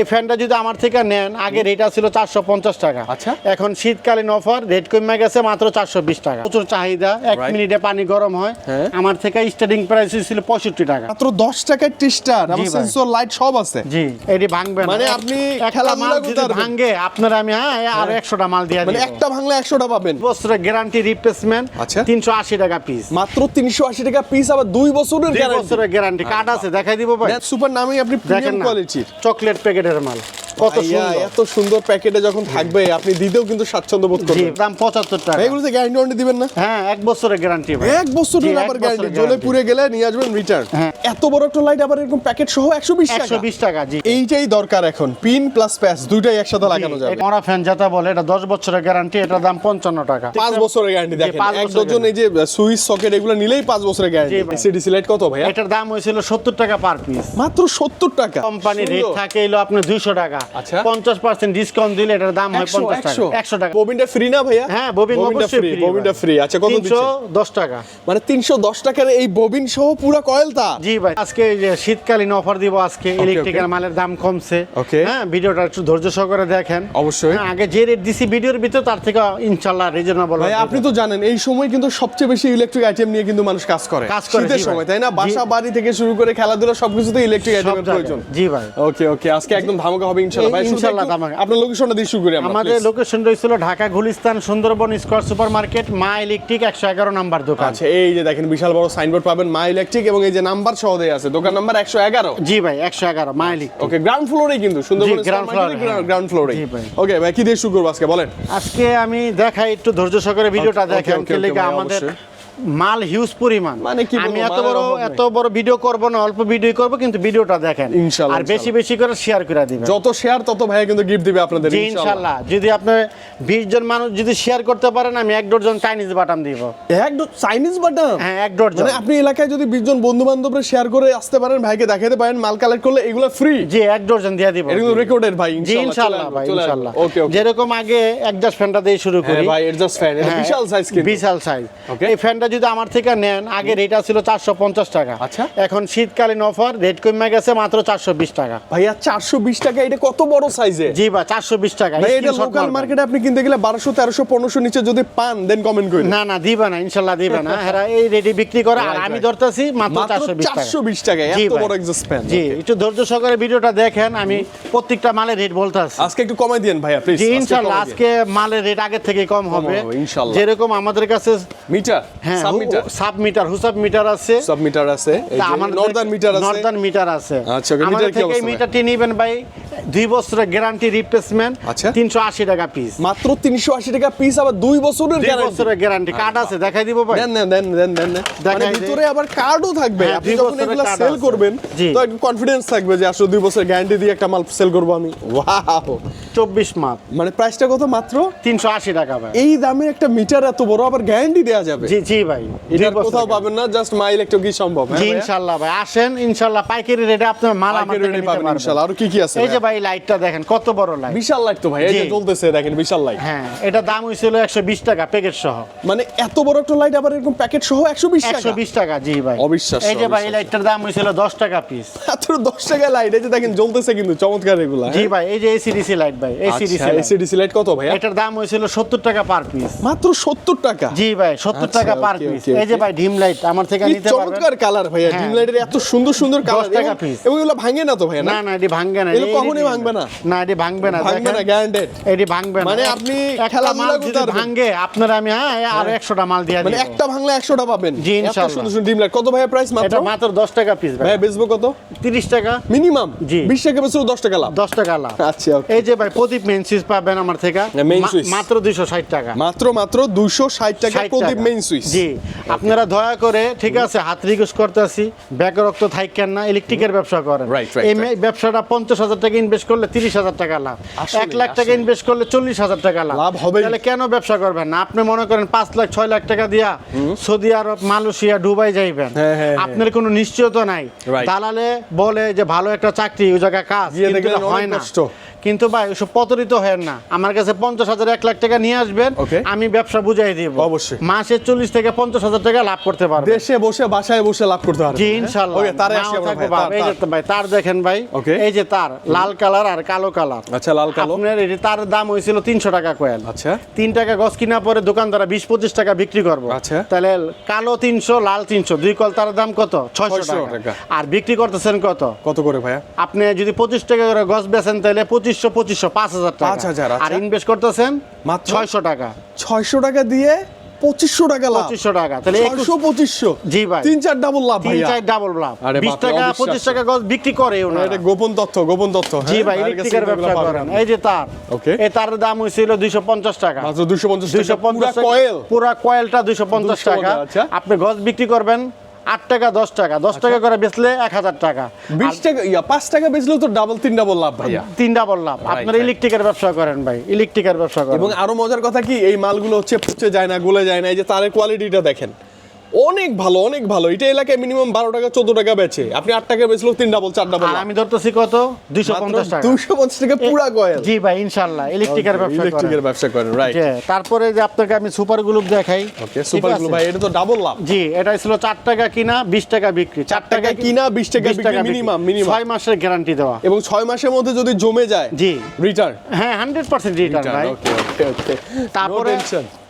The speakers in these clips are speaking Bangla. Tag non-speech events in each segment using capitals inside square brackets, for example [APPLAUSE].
এই ফ্যানটা যদি আমার থেকে নেন আগে রেট ছিল চারশো পঞ্চাশ টাকা। আচ্ছা। এখন শীতকালীন অফার রেট কমে গেছে মাত্র চারশো বিশ টাকা। প্রচুর চাহিদা এক মিনিটে পানি গরম হয়। হ্যাঁ। আমার থেকে স্টার্টিং প্রাইস ছিল পঁয়ষট্টি টাকা। মাত্র দশ টাকায় টিস্টার। সেন্সর লাইট সব আছে। জি এটি ভাঙবে মানে আপনি একটা মাল যদি ভাঙে আপনার আমি হ্যাঁ আরও একশোটা মাল দিয়ে মানে একটা ভাঙলে একশোটা পাবেন। বছরের গ্যারান্টি রিপ্লেসমেন্ট আচ্ছা। তিনশো আশি টাকা পিস মাত্র তিনশো আশি টাকা পিস আবার দুই বছরের বছরের গ্যারান্টি কার্ড আছে দেখাই দিব ভাই। সুপার নামে আপনি দেখেন প্রিমিয়াম না। কোয়ালিটির চকলেট প্যাকেটের মাল কত সুন্দর। এত সুন্দর প্যাকেটে যখন থাকবে আপনি দিতেও কিন্তু স্বাচ্ছন্দ্য বোধ করবেন। দাম পঁচাত্তর টাকা। এগুলোতে গ্যারান্টি ওয়ারেন্টি দিবেন না? হ্যাঁ এক বছরের গ্যারান্টি এক বছরের আবার গ্যারান্টি জ্বলে পুড়ে গেলে নিয়ে আসবেন রিটার্ন হ্যাঁ। এত বড় একটা লাইট আবার এরকম প্যাকেট সহ একশো বিশ একশো টাকা বিশ টাকা জি। এইটাই দরকার এখন। পিন প্লাস প্যাচ দুইটাই একসাথে লাগানো যাবে। মরা ফ্যান যেটা বলে এটা দশ বছরের গ্যারান্টি এটার দাম পঞ্চান্ন টাকা। পাঁচ বছরের গ্যারান্টি দেখেন। এক বছরের ডজন এই যে সুইচ সকেট এগুলো নিলেই পাঁচ বছরের গ্যারান্টি ভাই। লাইট কত ভাইয়া? এটার দাম হয়েছিল সত্তর টাকা পার পিস মাত্র সত্তর টাকা। কোম্পানি রেট থাকে এলো আপনার দুইশো টাকা। পঞ্চাশ পার্সেন্ট ডিসকাউন্ট দিলে এটার দাম হয় পঞ্চাশ টাকা। একশো। একশো টাকা। ববিনটা ফ্রি না ভাইয়া? হ্যাঁ ববিন ফ্রি ববিনটা ফ্রি আচ্ছা কত তিনশো দশ টাকা। মানে তিনশো দশ টাকার এই ববিন সহ পুরো কয়েল তার জি ভাই আজকে শীতকালীন অফার দিব আজকে ইলেকট্রিক্যাল মালের দাম কমছে. হ্যাঁ ভিডিওটা একটু ধৈর্য সহকারে দেখেন। অবশ্যই। হ্যাঁ, আগে যে রেট দিছি ভিডিওর ভিতর তার থেকে ইনশাল্লাহ রিজনেবল ভাই আপনি তো জানেন এই সময় কিন্তু সবচেয়ে বেশি ইলেকট্রিক আইটেম নিয়ে কিন্তু মানুষ কাজ করে। কাজ করে, শীতের সময় তাই না? বাসা বাড়ি থেকে শুরু করে খেলাধুলা সবকিছুতে ইলেকট্রিক আইটেমের প্রয়োজন। জি ভাই। ওকে ওকে আজকে একদম ধামাকা হবে ইনশাআল্লাহ ভাই ইনশাআল্লাহ একটু আপনার লোকেশনটা দিয়ে শুরু করি আমরা আমাদের location Dhaka Gulistan Sundarban square Maa electric একশো এগারো নাম্বার দোকান। আচ্ছা এই যে দেখেন বিশাল বড় সাইনবোর্ড পাবেন মা ইলেকট্রিক এবং এই যে নাম্বার সহ দেয়া আছে। দোকান নাম্বার একশো এগারো। জি ভাই একশো এগারো মা ইলেকট্রিক। ওকে গ্রাউন্ড ফ্লোরেই কিন্তু সুন্দরবন হ্যাঁ। গ্রাউন্ড ফ্লোরে ভাই। ওকে ভাই কি দিয়ে শুরু করব আজকে? বলেন। আজকে আমি দেখাই একটু ধৈর্য সহকারে ভিডিওটা Okay, দেখেন আমাদের। মাল হিউজ পরিমাণ। মানে কি আমি এত বড় এত বড় ভিডিও করব না অল্প ভিডিও করব কিন্তু ভিডিওটা দেখেন। ইনশাআল্লাহ, আর বেশি বেশি করে শেয়ার করে দিবেন। যত শেয়ার তত ভাইয়া কিন্তু গিফট দিবে আপনাদের ইনশাআল্লাহ যদি আপনি বিশ জন মানুষ যদি শেয়ার করতে পারেন আমি এক ডজন চাইনিজ বাটাম দিব। এক চাইনিজ বাটাম? হ্যাঁ এক ডজন। মানে আপনি এলাকায় যদি বিশ জন বন্ধু বান্ধবরা শেয়ার করে আসতে পারেন ভাইকে দেখাতে পারেন মাল কালেক্ট করলে এগুলো ফ্রি জি এক ডজন দিয়ে দিব। এটা কিন্তু রেকর্ডেড ভাই জি ইনশাল্লাহ ভাই ইনশাল্লাহ। ওকে ওকে যেরকম আগে একজাস্ট ফ্যানটা দিয়ে শুরু করি। হ্যাঁ ভাই এডজাস্ট ফ্যান এটা হ্যাঁ, বিশাল সাইজ কিন্তু। বিশাল সাইজ Okay. এই ফ্যানটা যদি আমার থেকে নেন আগে রেট ছিল চারশো পঞ্চাশ টাকা। আচ্ছা। এখন শীতকালীন অফার রেট কমে গেছে মাত্র চারশো বিশ টাকা। ভাইয়া চারশো বিশ টাকা এটা কত বড় সাইজে জি বা চারশো বিশ টাকা। এটা লোকাল মার্কেটে আপনি কিনতে গেলে বারোশো তেরোশো পনেরোশো নিচে যদি পান দেন কমেন্ট করেন না না দিবে না ইনশাল্লাহ দিবে না। [LAUGHS] হ্যাঁ এই রেডি বিক্রি করে আর আমি ধরতেছি মাত্র চারশো বিশ টাকা। চারশো বিশ টাকা এত বড় ফ্যান জি একটু ধৈর্য সহকারে ভিডিওটা দেখেন আমি প্রত্যেকটা মালের রেট বলতে আছি আজকে একটু কমাই দিন ভাইয়া প্লিজ ইনশাল্লাহ আজকে মালের রেট আগের থেকে কম হবে হবে, ইনশাল্লাহ। যেরকম আমাদের কাছে মিটার? হ্যাঁ সাব মিটার সাব মিটার হুসাব মিটার আছে। সাবমিটার আছে নর্দান মিটার আছে। নর্দান মিটার আছে। আচ্ছা, মিটার কি অবস্থা? মিটারটি নিবেন ভাই। দুই বছরের গ্যারান্টি রিপ্লেসমেন্ট আচ্ছা। তিনশো আশি টাকা পিস মাত্র তিনশো আশি টাকা পিস আবার দুই বছরের দুই গ্যারান্টি বছরের গ্যারান্টি কার্ড আছে দেখাই দিব ভাই। দেন দেন দেন দেন। মানে ভিতরে আবার কার্ডও থাকবে। হ্যাঁ, আপনি যখন এগুলো সেল করবেন তো একটু কনফিডেন্স থাকবে যে আসলে দুই বছর গ্যারান্টি দিয়ে একটা মাল সেল করব আমি। ওয়াও চব্বিশ মাস। মানে প্রাইসটা কত মাত্র? তিনশো আশি টাকা ভাই। এই দামে একটা মিটার এত বড় আবার গ্যারান্টি দেওয়া যাবে? জি জি ভাই। এটা কোথাও পাবেন না জাস্ট মাই ইলেকট্রিক সম্ভব? হ্যাঁ ভাই। আসেন ইনশাল্লাহ পাইকারি রেটে আপনার মাল নিতে পাবেন। ইনশাআল্লাহ আর কি কি আছে এই যে? ভাই লাইটটা দেখেন কত বড় লাইট বিশাল লাইট তো ভাই এই যে জ্বলতেছে দেখেন বিশাল লাইট হ্যাঁ এটা দাম একশো বিশ টাকা প্যাকেট সহ। মানে এত বড় একটা লাইট আবার এরকম প্যাকেট সহ একশো বিশ টাকা? একশো বিশ টাকা জি ভাই। অবিশ্বাস্য, এই যে ভাই লাইটটার দাম হয়েছিল দশ টাকা পিস মাত্র দশ টাকা লাইট এই যে দেখেন জ্বলতেছে কিন্তু চমৎকার এগুলা জি ভাই এই যে এসিডিসি লাইট ভাই AC DC AC DC light কত ভাইয়া? এটার দাম হয়েছিল সত্তর টাকা পার পিস মাত্র সত্তর টাকা? জি ভাই সত্তর আচ্ছা, টাকা পার পিস এই যে ভাই ডিম লাইট আমার থেকে নিতে পারবেন? চমৎকার কালার হ্যাঁ। ডিম লাইটের এত সুন্দর সুন্দর কালার টাকা। এবং এগুলো ভাঙে না তো ভাইয়া না? না এটি ভাঙবে না। কখনোই ভাঙবে না? না এটি ভাঙবে না ভাঙবে না গ্যারান্টেড এটি ভাঙবে না। মানে আপনি একটা মাল যদি ভাঙে আপনার আমি হ্যাঁ আরও একশোটা মাল দিয়ে মানে একটা ভাঙলে একশোটা পাবেন। জি, ইনশাআল্লাহ। সুন্দর সুন্দর ডিম লাইট কত ভাইয়া প্রাইস মাত্র? এটা মাত্র দশ টাকা পিস ভাই। ভাইয়া বেচবো কত? তিরিশ টাকা। মিনিমাম জি। বিশ টাকা বেচবো দশ টাকা লাভ। দশ টাকা লাভ। আচ্ছা okay। এই যে ভাই প্রদীপ সুইচ পাবেন আমার থেকে। হ্যাঁ। মাত্র দুইশো ষাট টাকা। মাত্র মাত্র দুইশো ষাট টাকা 60 প্রদীপ। মেইন সুইচ জি আপনারা দয়া করে ঠিক আছে হাত রিকোয়েস্ট করতেছি। ব্যাক রক্ত থাইকেন না ইলেকট্রিকের ব্যবসা করেন। এই ব্যবসাটা পঞ্চাশ হাজার টাকা ইনভেস্ট করলে তিরিশ হাজার টাকা লাভ। এক লাখ টাকা ইনভেস্ট করলে চল্লিশ হাজার টাকা লাভ। লাভ হবে তাহলে কেন ব্যবসা করবেন না? আপনি মনে করেন পাঁচ লাখ ছয় লাখ টাকা দিয়া সৌদি আরব মালয়েশিয়া দুবাই যাইবেন। হ্যাঁ, হ্যাঁ, আপনার কোনো নিশ্চয়তা নাই. দালালে বলে যে ভালো একটা চাকরি ওই জায়গায় কাজ হয় না। কিন্তু ভাই ওসব প্রতারিত হেন না। আমার কাছে পঞ্চাশ হাজার এক লাখ টাকা নিয়ে আসবেন আমি ব্যবসা বুঝাই দিব। অবশ্যই। মাসে চল্লিশ থেকে পঞ্চাশ হাজার টাকা লাভ করতে পারবেন। দেশে বসে বাসায় বসে লাভ করতে পারবে জি ইনশাল্লাহ তারে ভাই, এই যে ভাই দেখেন ভাই। এই যে তার লাল কালার আর কালো কালার। আচ্ছা লাল কালো। আপনার এটি তার দাম হয়েছিল তিনশো টাকা কয়েল। আচ্ছা। তিন টাকা গছ কিনা পরে দোকানদারা বিশ পঁচিশ টাকা বিক্রি করব। আচ্ছা। তাহলে কালো তিনশো লাল তিনশো দুই কল তার দাম কত? ছয়শো টাকা। আর বিক্রি করতেছেন কত? কত করে ভাইয়া? আপনি যদি পঁচিশ টাকা করে গছ বেছেন তাহলে পঁচিশশো পঁচিশশো পাঁচ হাজার টাকা। 5,000, আচ্ছা। আর ইনভেস্ট করতেছেন মাত্র? ছয়শো টাকা। ছয়শো টাকা দিয়ে পঁচিশশো টাকা লাভ। পঁচিশশো টাকা। তাহলে একুশ- পঁচিশশো। জি ভাই। তিন চার ডাবল লাভ তিন চার ডাবল লাভ। বিশ টাকা পঁচিশ টাকা গছ বিক্রি করে এটা গোপন তথ্য গোপন তথ্য জি হ্যাঁ? ভাই ইলেকট্রিকের ব্যবসা করেন। এই যে তার. এই তার দাম হয়েছিল দুইশো পঞ্চাশ টাকা। মাত্র দুশো পঞ্চাশ দুইশো পঞ্চাশ পুরা কয়েল। পুরা কয়েলটা দুইশো পঞ্চাশ টাকা। আচ্ছা। আপনি গছ বিক্রি করবেন আট টাকা দশ টাকা। দশ টাকা করে বেচলে এক হাজার টাকা। বিশ টাকা ইয়া পাঁচ টাকা বেচলেও তো ডাবল তিন ডাবল লাভ ভাইয়া তিন ডাবল লাভ। আপনারা ইলেকট্রিকের ব্যবসা করেন ভাই ইলেকট্রিকের ব্যবসা করেন। এবং আরও মজার কথা কি এই মালগুলো হচ্ছে পচে যায় না গলে যায় না এই যে তারের কোয়ালিটিটা দেখেন। অনেক ভালো অনেক ভালো। এটা এলাকায় মিনিমাম বারো টাকা চোদ্দ টাকা বেচে। আপনি আট টাকা বেচলেও তিন ডাবল চার ডাবল আমি ধরতেছি কত? দুইশো পঞ্চাশ টাকা। দুশো পঞ্চাশ টাকা পুরা কয়েল জি ভাই ইনশাল্লাহ ইলেকট্রিকের ব্যবসা ইলেকট্রিকের ব্যবসা করেন রাইট তারপরে যে আপনাকে আমি সুপার গ্লুপ দেখাই। ওকে সুপার আছে? ভাই এটা তো ডাবল লাভ। জি এটা ছিল চার টাকা কিনা বিশ টাকা বিক্রি। চার টাকা কিনা, 20 টাকা 20 বিক্রি, minimum, minimum। ছয় মাসের গ্যারান্টি দেওয়া। এবং ছয় মাসের মধ্যে যদি জমে যায় জি। রিটার্ন হ্যাঁ হান্ড্রেড পার্সেন্ট রিটার্ন ভাই। তারপরে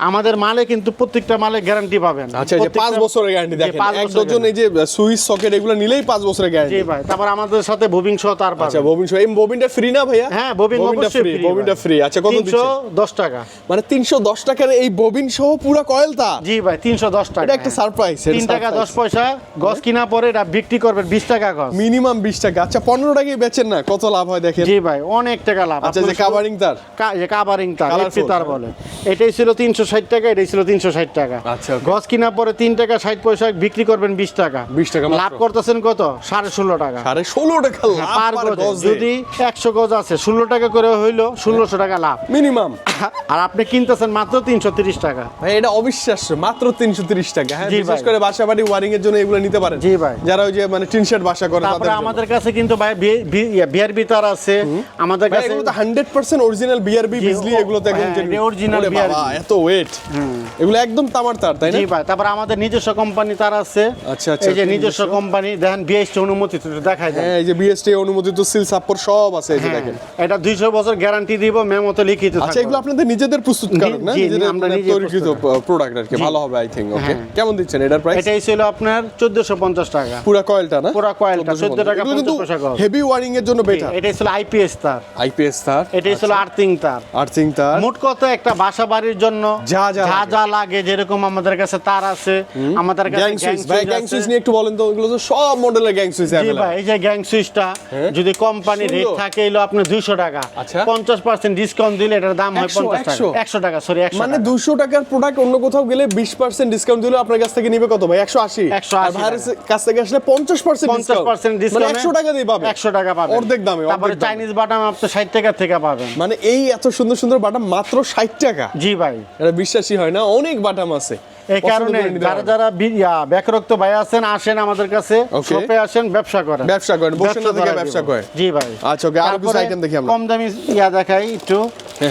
আমাদের মালে কিন্তু প্রত্যেকটা মালে গ্যারান্টি পাবেন। আচ্ছা পাঁচ বছরের গ্যারান্টি দেখেন। এক ডজন এই যে সুইচ সকেট এগুলো নিলেই পাঁচ বছরের জি গ্যারান্টি ভাই তারপর আমাদের সাথে বুবিং সহ তার আচ্ছা পাবেন ববিন এই ববিনটা ফ্রি না ভাইয়া? হ্যাঁ ববিং ববিনটা অবশ্যই ফ্রি ববিনটা ফ্রি আচ্ছা কত 310 দিচ্ছেন দশ টাকা। মানে তিনশো দশ টাকার এই ববিন সহ পুরো কয়েলটা জি ভাই তিনশো দশ টাকা। এটা একটা সারপ্রাইজ তিন টাকা দশ পয়সা গছ কিনা পরে এটা বিক্রি করবেন বিশ টাকা গছ। মিনিমাম বিশ টাকা। আচ্ছা পনেরো টাকায় বেচেন না কত লাভ হয় দেখেন? জি ভাই অনেক টাকা লাভ। আচ্ছা যে কাভারিং তার? যে কাভারিং তার তার। বলে। এটাই ছিল তিনশো ষাট টাকা এটাই ছিল তিনশো ষাট টাকা। আচ্ছা. গছ কিনা পরে তিন টাকা ষাট পয়সা বিক্রি করবেন বিশ টাকা। 20 টাকা লাভ করতেছেন কত? সাড়ে ষোলো টাকা। সাড়ে ষোলো টাকা পার পার যদি একশো গজ আছে ষোলো টাকা করে হইল ষোলোশো টাকা লাভ। মিনিমাম। [LAUGHS] আর আপনি কিনতেছেন মাত্র তিনশো তিরিশ টাকা। ভাই এটা অবিশ্বাস্য মাত্র তিনশো তিরিশ টাকা। হ্যাঁ বিশেষ করে বাসা বাড়ি ওয়ারিং এর জন্য এগুলো নিতে পারেন। জি ভাই। যারা ওই যে মানে টিন শেড বাসা করে তারপরে আমাদের কাছে কিন্তু ভাই বিয়ার বিতার আছে। আমাদের কাছে এগুলো তো হান্ড্রেড পার্সেন্ট অরিজিনাল বিআরবি বিজলি এগুলো তো একদম হ্যাঁ, বাবা, BRB এত ওয়েট এগুলো একদম তামার তার তাই না? জি ভাই তারপর আমাদের নিজস্ব কোম্পানি তার আছে। আচ্ছা, আচ্ছা, এই যে নিজস্ব কোম্পানি দেখেন বিএসটি অনুমতি দেখাই দেন। হ্যাঁ এই যে বিএসটি অনুমোদিত সিল সাপোর্ট সব আছে এই যে হ্যাঁ, দেখেন। এটা দুইশো বছর গ্যারান্টি দিব মেমোতে লিখিত আচ্ছা এগুলো আপনাদের নিজেদের প্রস্তুত প্রস্তুতকারক না? নিজেদের মানে নিজে তৈরিকৃত প্রোডাক্ট আর কি ভালো হবে আই থিঙ্ক ওকে। কেমন দিচ্ছেন এটার প্রাইস এটাই ছিল আপনার চোদ্দশো পঞ্চাশ টাকা। পুরা কয়েলটা না? পুরা কয়েলটা, 14 টাকা 50 পয়সা। হেভি ওয়ারিং এর জন্য বেটার এটাই ছিল আইপিএস তার। আইপিএস তার এটাই ছিল আর্থিং তার। আর্থিং তার। মোট কথা একটা বাসা বাড়ির জন্য যা যা লাগে যেরকম আমাদের কাছে তার আছে আমাদের কাছে গ্যাং সুইচ নিয়ে একটু বলেন তো ওগুলো তো সব মডেলের গ্যাং সুইচ আছে ভাই এই যে গ্যাং সুইচটা যদি কোম্পানি রেট থাকে এলো আপনি 200 টাকা। আচ্ছা। 50% ডিসকাউন্ট দিলে এটার দাম হয় 50 টাকা। 100 টাকা সরি 100 মানে 200 টাকার প্রোডাক্ট অন্য কোথাও গেলে 20% ডিসকাউন্ট দিলে আপনার কাছ থেকে নিবে কত ভাই? 180 ভাইয়ের কাছ থেকে আসলে 50% 50% ডিসকাউন্ট 100 টাকা দিয়ে 100 টাকা অর্ধেক দামে তারপরে চাইনিজ বাটাম আপনি 60 টাকা থেকে পাবেন। মানে এই এত সুন্দর সুন্দর বাটাম মাত্র 60 টাকা। জি ভাই। এটা বিশ্বাসই হয় না অনেক বাটাম আছে। এই কারণে যারা যারা ব্যাকরক্ত ভাই আছেন আসেন আমাদের কাছে. শপে আসেন ব্যবসা করেন ব্যবসা করেন, বসে না থেকে ব্যবসা। করেন। জি ভাই আচ্ছা, আরও কিছু আইটেম দেখি আমরা। কম দামি ইয়া দেখাই একটু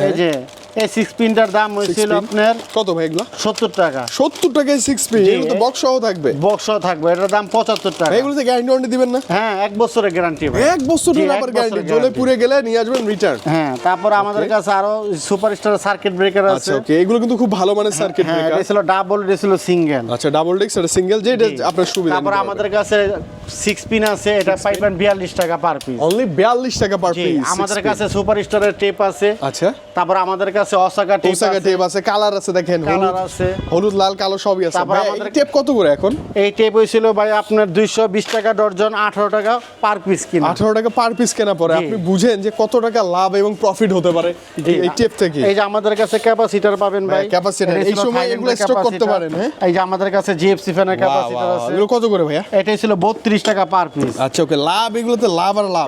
এই যে এই সিক্স পিনটার দাম হয়েছিল আপনার কত ভাই এগুলো? সত্তর টাকা। সত্তর টাকায় সিক্স পি এগুলো তো বক্স সহ থাকবে। বক্স থাকবে এটার দাম পঁচাত্তর টাকা। ভাই, এগুলোতে গ্যারান্টি ওয়ারেন্টি দিবেন না? হ্যাঁ এক বছরের গ্যারান্টি এক বছরের আবার গ্যারান্টি জ্বলে পুড়ে গেলে নিয়ে আসবেন রিটার্ন হ্যাঁ তারপর আমাদের কাছে আরও সুপারস্টার সার্কিট ব্রেকার আচ্ছা আছে ওকে এগুলো কিন্তু খুব ভালো মানের সার্কিট হ্যাঁ ব্রেকার এটা ছিল ডাবল এটা ছিল সিঙ্গেল আচ্ছা ডাবল ডিস্ক এটা সিঙ্গেল যে এটা আপনার সুবিধা তারপর আমাদের কাছে সিক্স পিন আছে এটা পাইবেন বিয়াল্লিশ টাকা পার পিস অনলি 42 টাকা পার পিস আমাদের কাছে টেপ আছে। আচ্ছা। তারপর আমাদের কাছে অসাকা টেপ আছে। টেপ আছে কালার আছে দেখেন কালার আছে। হলুদ লাল কালো সবই আছে। ভাই এই টেপ কত করে এখন? এই টেপ হয়েছিল ভাই আপনার দুইশো বিশ টাকা ডর্জন আঠারো টাকা পার পিস কিনা। 18 টাকা পার পিস কেনা পরে। আপনি বুঝেন যে কত টাকা লাভ এবং প্রফিট হতে পারে এই- টেপ থেকে। এই যে আমাদের কাছে ক্যাপাসিটার পাবেন ভাই। এটাই এই সময় এগুলো stock করতে পারেন, হ্যাঁ? এই যে আমাদের কাছে জিএফসি ফ্যানের ক্যাপাসিটার আছে। এগুলো কত করে ভাইয়া? এটাই ছিল বত্রিশ টাকা পার পিস আচ্ছা ওকে লাভ এগুলোতে লাভ আর লাভ।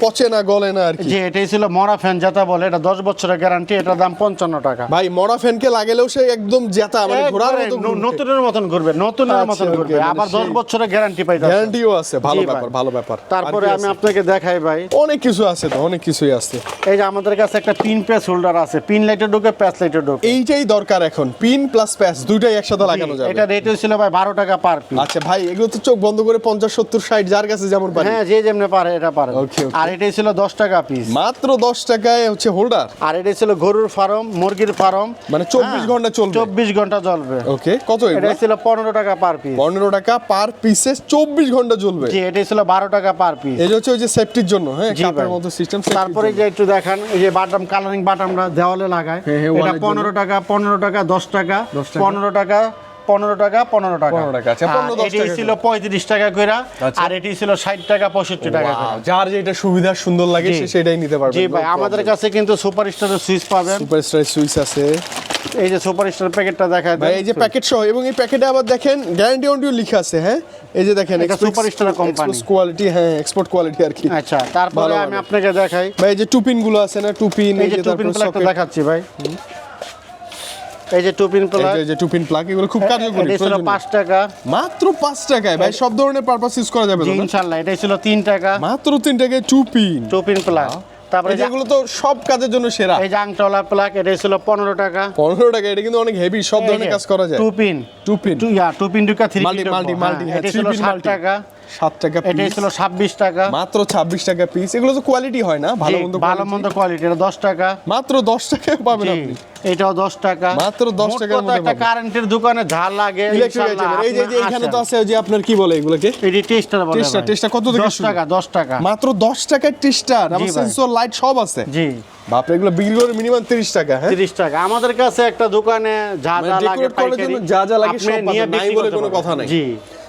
পচে না গলে না আর কি। যে এটাই ছিল মরা ফ্যান যেটা বলে। এটা দশ বছরের গ্যারান্টি এটার দাম পঞ্চান্ন টাকা। ভাই মরা ফ্যানকে লাগালেও সে একদম জেতা মানে একবারে মতো নতুনের মতন করবে নতুনের আচ্ছা, মতন করবে মানে আবার দশ সেই- বছরের গ্যারান্টি পাইতে গ্যারান্টিও আছে ভালো ব্যাপার ভালো ব্যাপার। তারপরে আমি আপনাকে দেখাই ভাই। অনেক কিছু আছে তো অনেক কিছুই আছে। এই যে আমাদের কাছে একটা পিন প্যাচ হোল্ডার আছে। পিন লাইটে ঢুকে প্যাচ লাইটে ঢুকে। এইটাই দরকার এখন। পিন প্লাস প্যাচ দুইটাই একসাথে লাগানো যাবে। এটা রেট হয়েছিল ভাই বারো টাকা পার পিস আচ্ছা ভাই এগুলো তো চোখ বন্ধ করে পঞ্চাশ সত্তর ষাট যার কাছে যেমন পারি। হ্যাঁ যে যেমনি পারে এটা পারে. আর এটাই ছিল দশ টাকা পিস মাত্র দশ টাকায় হচ্ছে হোল্ডার আর এটা ছিল গরুর ফার্ম মুরগির ফার্ম। মানে 24 ঘণ্টা চলবে। চব্বিশ ঘণ্টা চলবে। ওকে কত এটা ছিল পনেরো টাকা পার পিস পনেরো টাকা পার পিসে চব্বিশ ঘণ্টা চলবে? জি এটা ছিল বারো টাকা পার পিস এই হচ্ছে ওই যে সেফটির জন্য হ্যাঁ কাপের মতো সিস্টেম তারপরে যে একটু দেখান এই যে বাটাম কালারিং বাটামটা দেওয়ালে লাগায়। হ্যাঁ, হ্যাঁ, এটা পনেরো টাকা পনেরো টাকা দশ টাকা। পনেরো টাকা পনেরো টাকা পনেরো টাকা। 15 টাকা, আর 15, 10 এটি ছিল পঁয়ত্রিশ টাকা করে আচ্ছা। আর এটি ছিল ষাট টাকা পঁয়ষট্টি টাকা যার যেটা সুবিধা সুন্দর লাগে সেটাই নিতে পারবে জি ভাই আমাদের কাছে কিন্তু সুপার স্টারের সুইচ পাবেন। সুপারস্টার সুইচ আছে। এই যে সুপার স্টার প্যাকেটটা দেখা ভাই এই যে প্যাকেট সহ এবং এই প্যাকেটে আবার দেখেন গ্যারান্টি ওয়ারেন্টি লেখা আছে হ্যাঁ? এই যে দেখেন এটা Superstar company। কোয়ালিটি হ্যাঁ এক্সপোর্ট কোয়ালিটি আর কি। আচ্ছা তারপরে আমি আপনাকে দেখাই। ভাই এই যে টুপিনগুলো আছে না টুপিন এই যে টুপিন প্লাগটা দেখাচ্ছি ভাই। এই যে টুপিন প্লাগ এই যে টুপিন প্লাগ এগুলো খুব কার্যকরী এটা ছিল প্রয়োজনীয়। পাঁচ টাকা। মাত্র পাঁচ টাকায় ভাই সব ধরনের পারপাস ইউজ করা যাবে? ইনশাল্লাহ এটা ছিল তিন টাকা। মাত্র তিন টাকায় টুপিন টুপিন প্লাগ তারপরে যেগুলো তো সব কাজের জন্য সেরা। এই যে আংটলা প্লাগ এটা ছিল পনেরো টাকা। পনেরো টাকা এটা কিন্তু অনেক হেভি সব ধরনের কাজ করা যায়। Two pin two pin two ইয়া টুপিন দুকা থ্রি মাল্টি মাল্টি মাল্টি হ্যাঁ এটা ছিল পিন ষাট টাকা। সাত টাকা এটা ছিল ছাব্বিশ টাকা। মাত্র ছাব্বিশ টাকা পিস এগুলো তো কোয়ালিটি হয় না ভালো মন্দ ভালো মন্দ কোয়ালিটি এটা দশ টাকা। মাত্র দশ টাকায় পাবেন আপনি। এটাও দশ টাকা। মাত্র 10 একটা কারেন্টের দোকানে ঝাল লাগে এই যে যে এখানে তো আছে যে আপনার কি বলে এগুলোকে? এটি টেস্টার বলে টেস্টার, টেস্টার কত থেকে দশ শুরু? টাকা দশ টাকা। মাত্র দশ টাকায় টেস্টার আমার সেন্সর লাইট সব আছে। জি। বাপরে এগুলো বিক্রি করে মিনিমাম তিরিশ টাকা হ্যাঁ? তিরিশ টাকা। আমাদের কাছে একটা দোকানে যা মানে যা লাগে পাইকারি যা যা লাগে সব নিয়ে বিক্রি বলে কোনো কথা নাই। জি।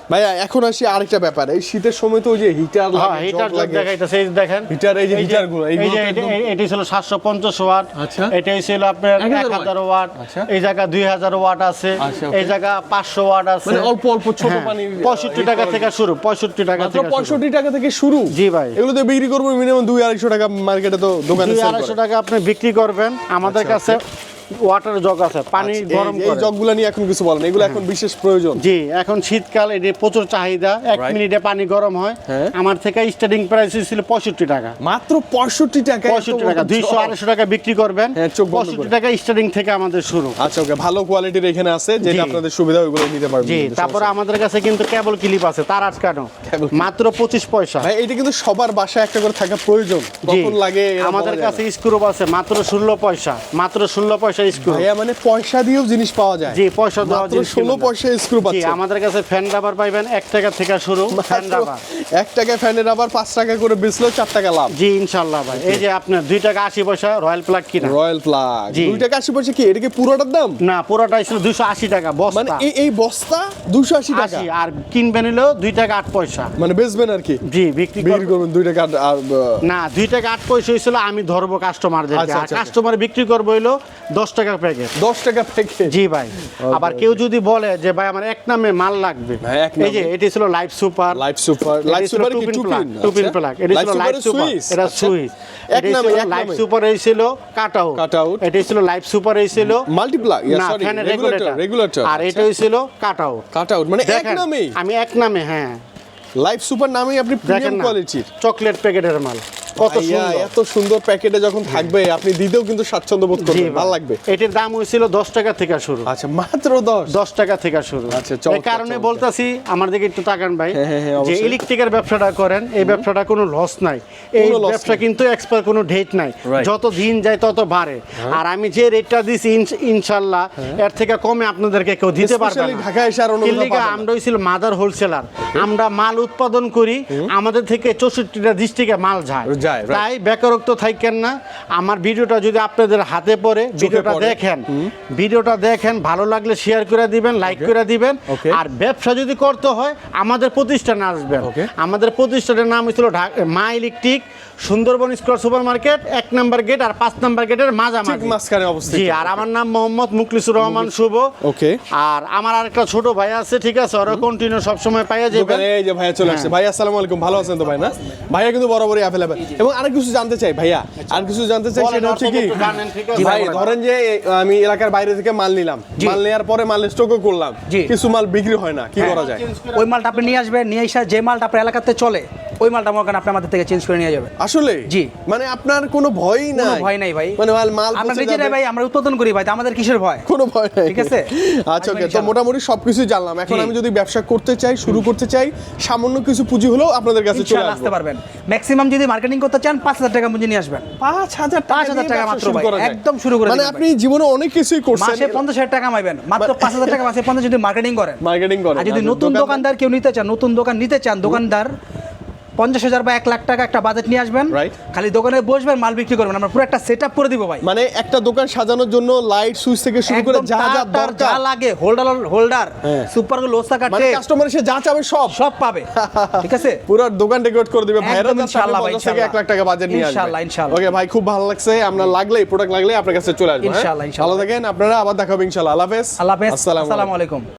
ভাইয়া এখন আসি আরেকটা ব্যাপার। এই শীতের সময় তো ওই যে হিটার হ্যাঁ লাগে হিটার দেখাইতেছে এই দেখেন। হিটার এই যে হিটারগুলো এই যে এটি- ছিল সাতশো পঞ্চাশ ওয়াট। আচ্ছা। এটাই ছিল আপনার 1000 হাজার ওয়াট। আচ্ছা। এই জায়গা দুই হাজার ওয়াট আছে। আচ্ছা, এই জায়গা পাঁচশো ওয়াট আছে। মানে অল্প অল্প ছোট হ্যাঁ, পানি পঁয়ষট্টি টাকা থেকে শুরু পঁয়ষট্টি টাকা থেকে শুরু। পঁয়ষট্টি টাকা থেকে শুরু? জি ভাই। এগুলো তো বিক্রি করব মিনিমাম দুই আড়াইশো টাকা মার্কেটে তো দোকানে দুই sell আড়াইশো করে। টাকা আপনি বিক্রি করবেন। আমাদের আচ্ছা, কাছে ওয়াটার জগ আছে পানি আচ্ছা, গরম এই- এই জগগুলো নিয়ে এখন কিছু বলেন এগুলো এখন বিশেষ প্রয়োজন? জি এখন শীতকাল এটি প্রচুর চাহিদা এক মিনিটে পানি গরম হয়। হ্যাঁ। আমার থেকে স্টার্টিং প্রাইস ছিল পঁয়ষট্টি টাকা। মাত্র পঁয়ষট্টি টাকা পঁয়ষট্টি টাকা দুইশো আড়াইশো টাকা বিক্রি করবেন। হ্যাঁ, পঁয়ষট্টি টাকা স্টার্টিং থেকে আমাদের শুরু। আচ্ছা ওকে ভালো কোয়ালিটির এখানে আছে যেটা আপনাদের সুবিধা ওইগুলো নিতে পারবেন। জি তারপরে আমাদের কাছে কিন্তু কেবল ক্লিপ আছে তার আটকানো। মাত্র পঁচিশ পয়সা। ভাই এটা কিন্তু সবার বাসায় একটা করে থাকা প্রয়োজন। কখন লাগে আমাদের কাছে স্ক্রুপ আছে মাত্র ষোলো পয়সা মাত্র ষোলো পয়সা না। স্ক্রু ভাইয়া মানে পয়সা দিয়েও জিনিস পাওয়া যায়। জি পয়সা দেওয়া মাত্র জিনিস ষোলো কিনবেন না। পয়সা স্ক্রু জি আমাদের কাছে ফ্যান রাবার পাইবেন এক টাকা থেকে শুরু ফ্যান রাবার এক টাকা ফ্যানের আবার পাঁচ টাকা করে বেচলেও চার টাকা লাভ। জি ইনশাল্লাহ ভাই। এই যে আপনার দুই টাকা আশি পয়সা রয়্যাল প্লাগ কিনা। Royal plug. জি। দুই টাকা আশি পয়সা কি? এটা কি পুরোটার দাম? না পুরোটাই ছিল দুশো আশি টাকা মানে এই এই বস্তা দুশো আশি টাকা? আর কিনবেন হলো দুই টাকা আট পয়সা। মানে বেচবেন আর কি? জি বিক্রি করবেন করবেন দুই টাকা আর- আর না দুই টাকা আট পয়সা হয়েছিল আমি ধরবো কাস্টমারদেরকে আচ্ছা, আর আচ্ছা, কাস্টমার বিক্রি করব হইল দশ টাকা প্যাকেট দশ টাকা প্যাকেট জি ভাই। আবার কেউ যদি বলে যে ভাই আমার এক নামে মাল লাগবে। হ্যাঁ, এই যে এটি ছিল life super life super life super কি two pin plug, two pin আচ্ছা। প্লাগ এটি ছিল লাইফ সুপার এটা। সুইচ এক নামে লাইফ সুপার এই ছিল কাট আউট Cut out। এটি ছিল লাইফ সুপার এই ছিল মাল্টিপ্লাগ না সরি রেগুলেটর রেগুলেটর আর এটা হয়েছিল কাট আউট কাট আউট মানে এক নামেই? আমি এক নামে হ্যাঁ। লাইফ সুপার নামেই আপনি প্রিমিয়াম কোয়ালিটির চকলেট প্যাকেটের মাল। কত সুন্দর। এত সুন্দর প্যাকেটে যখন থাকবে আপনি দিতেও কিন্তু স্বাচ্ছন্দ্য বোধ করবেন ভালো লাগবে। এটির দাম হয়েছিল দশ টাকা থেকে শুরু। আচ্ছা মাত্র দশ? দশ টাকা থেকে শুরু। আচ্ছা, এই কারণে। বলতাছি আমার দিকে একটু তাকান ভাই। হ্যাঁ, হ্যাঁ, হ্যাঁ, যে ইলেকট্রিকের ব্যবসাটা করেন এই ব্যবসাটা কোনো লস নাই। এই ব্যবসা কিন্তু এক্সপায়ার কোনো ডেট নাই। যত দিন যায় তত বাড়ে। আর আমি যে রেটটা দিছি ইনশ- ইনশাল্লাহ এর থেকে কমে আপনাদেরকে কেউ দিতে পারবে না। ঢাকায় এসে আর। আমরা হইছিল মাদার হোলসেলার আমরা মাল উৎপাদন করি আমাদের থেকে চৌষট্টিটা ডিস্ট্রিক্টে মাল যায়। যায়. তাই বেকারত্ব থাকেন না। আমার ভিডিওটা যদি আপনাদের হাতে পড়ে ভিডিওটা দেখেন। ভিডিওটা দেখেন ভালো লাগলে শেয়ার করে দিবেন লাইক করে দিবেন। আর ব্যবসা যদি করতে হয় আমাদের প্রতিষ্ঠানে আসবেন. আমাদের প্রতিষ্ঠানের নাম হচ্ছিল ঢা- মা electric Sundarban square super market এক নম্বর গেট আর পাঁচ নম্বর গেটের মাঝামাঝি। অবস্থিত। জি আর আমার নাম মোহাম্মদ মুখলিসুর রহমান শুভ। ওকে আর আমার আরেকটা ছোট ভাই আছে ঠিক আছে? ওরা কন্টিনিউ সবসময় পাইয়া দোকানে এই যে ভাইয়া চলে আসছে। ভাই আসসালামু আলাইকুম। ভালো আছেন তো ভাই না? ভাইয়া কিন্তু বরাবরই অ্যাভেলেবেল এবং আরেক কিছু জানতে চাই ভাইয়া। আর কিছু জানতে চাই সেটা হচ্ছে কি? ভাই ধরেন যে আমি এলাকার বাইরে থেকে মাল নিলাম। মাল নেওয়ার পরে মাল স্টকও করলাম। কিছু মাল বিক্রি হয় না কি করা যায়? ওই মালটা আপনি নিয়ে আসবেন নিয়ে এসে যে মালটা আপনার এলাকাতে চলে ওই মালটা মনে করেন আপনি আমাদের থেকে চেঞ্জ করে নিয়ে যাবেন। আসলে? জি। মানে আপনার কোনো ভয়ই কোনো নাই? ভয় নাই ভাই। মানে মাল মাল আমরা পচে নিজেরাই ভাই আমরা উৎপাদন করি ভাই আমাদের কিসের ভয়? কোনো ভয় নাই। ঠিক আছে? আচ্ছা ওকে তো। মোটামুটি সবকিছু জানলাম। এখন আমি যদি ব্যবসা করতে চাই শুরু করতে চাই সামান্য কিছু পুঁজি হলেও আপনাদের কাছে চলে আসতে পারবেন। ম্যাক্সিমাম যদি মার্কেটিং করতে চান পাঁচ হাজার টাকা পুঁজি নিয়ে আসবেন। পাঁচ হাজার পাঁচ হাজার টাকা মাত্র ভাই, একদম শুরু করে মানে আপনি জীবনে অনেক কিছুই করছেন। মাসে পঞ্চাশ হাজার টাকা কামাইবেন মাত্র পাঁচ হাজার টাকা মাসে পঞ্চাশ যদি মার্কেটিং করেন। মার্কেটিং করেন আর যদি নতুন দোকানদার কেউ নিতে চান নতুন দোকান নিতে চান দোকানদার পঞ্চাশ হাজার বা এক লাখ টাকা একটা বাজেট নিয়ে আসবেন. খালি দোকানে বসবেন মাল বিক্রি করবেন। আমরা পুরো একটা সেট আপ করে দিব ভাই। মানে একটা দোকান সাজানোর জন্য লাইট সুইচ থেকে শুরু করে যা যা তার যা লাগে হোল্ডার হোল্ডার। সুপার মানে কাটে কাস্টমার এসে যা চাবে সব। সব পাবে। [LAUGHS] ঠিক আছে? পুরো দোকান ডেকোরেট করে দিবে। ভাইরা ইনশাআল্লাহ ভাই, থেকে এক লাখ টাকা বাজেট নিয়ে আসবে। ইনশাআল্লাহ, ইনশাআল্লাহ। ওকে ভাই খুব ভালো লাগছে। আমরা লাগলে প্রোডাক্ট লাগলে আপনার কাছে চলে আসব হ্যাঁ? ইনশাআল্লাহ, ইনশাআল্লাহ। ভালো থাকেন আপনারা আবার দেখাবো ইনশাআল্লাহ। আল্লাহ হাফেজ। আল্লাহ হাফেজ। আসসালামু আলাইকুম।